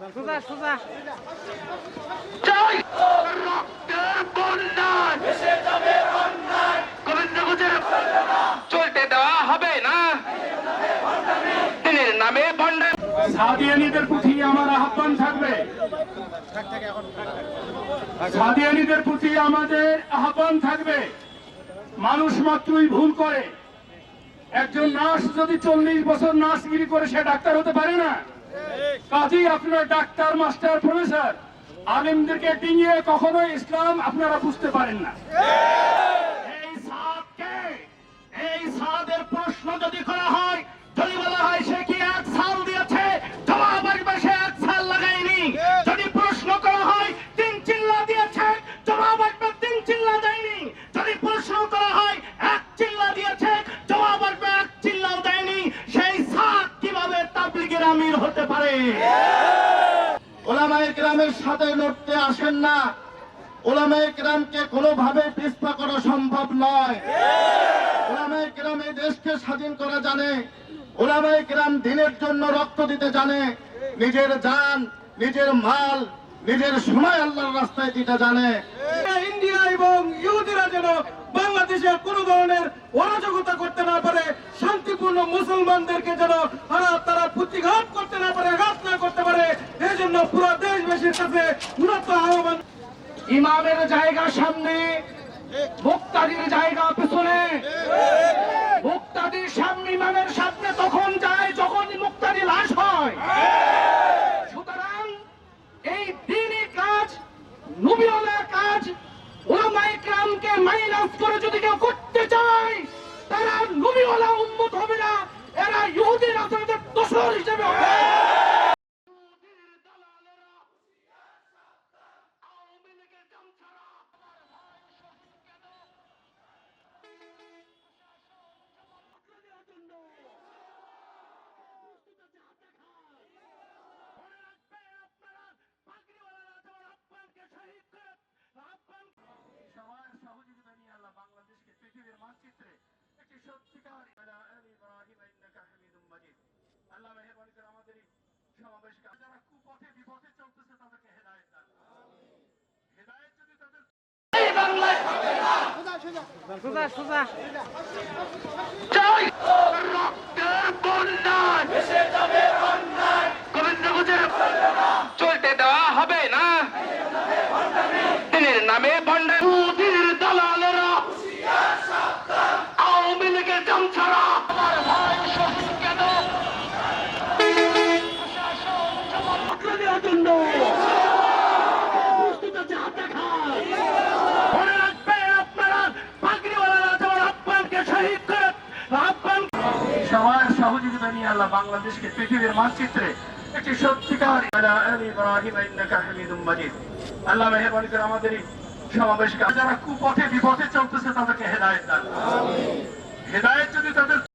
সোজা সোজা। চলতে দেওয়া হবে না। দিনের নামে ভণ্ডার সাদিয়ানিদের প্রতি আমার আহ্বান থাকবে। সাদিয়ানিদের প্রতি আমাদের আহ্বান থাকবে। মানুষ মাত্রই ভুল করে। একজন নার্স যদি চল্লিশ বছর নার্সগিরি করে সে ডাক্তার হতে পারে না? কাজেই আপনার ডাক্তার মাস্টার প্রফেসর আলিমদেরকে ডিঙিয়ে কখনো ইসলাম আপনারা বুঝতে পারেন না। আমির হতে পারে। ওলামায়ে গ্রামের সাথে লড়তে আসেন না। ওলামায়ে গ্রামকে কোনোভাবে পিছপা করা সম্ভব নয়। ওলামায়ে গ্রাম দেশকে স্বাধীন করা জানে। ওলামায়ে গ্রাম দিনের জন্য রক্ত দিতে জানে। নিজের জান, নিজের মাল, নিজের সময় আল্লাহর রাস্তায় দিতে জানে। ইন্ডিয়া এবং ইহুদিরা যেন বাংলাদেশে কোন ধরনের অরাজকতা করতে না মুসলমানদেরকে যেন তারা তারা করতে না পারে আঘাত না করতে পারে এই জন্য পুরো দেশবাসীর কাছে মূলত আহ্বান। ইমামের জায়গা সামনে, মুক্তাদির জায়গা হিসেবে সমাবেশকে যারা কুপথে বিপথে চলতেছে তাদেরকে হেদায়েত দান হেদায়েত যদি তাদের সোজা সোজা। চাই রক্তের সবার সহযোগিতা নিয়ে আল্লাহ বাংলাদেশকে পৃথিবীর মানচিত্রে একটি সত্যিকার আল্লাহ মেহেরবানি করে আমাদের সমাবেশকে যারা কুপথে বিপথে চলতেছে তাদেরকে হেদায়েত দান হেদায়েত যদি তাদের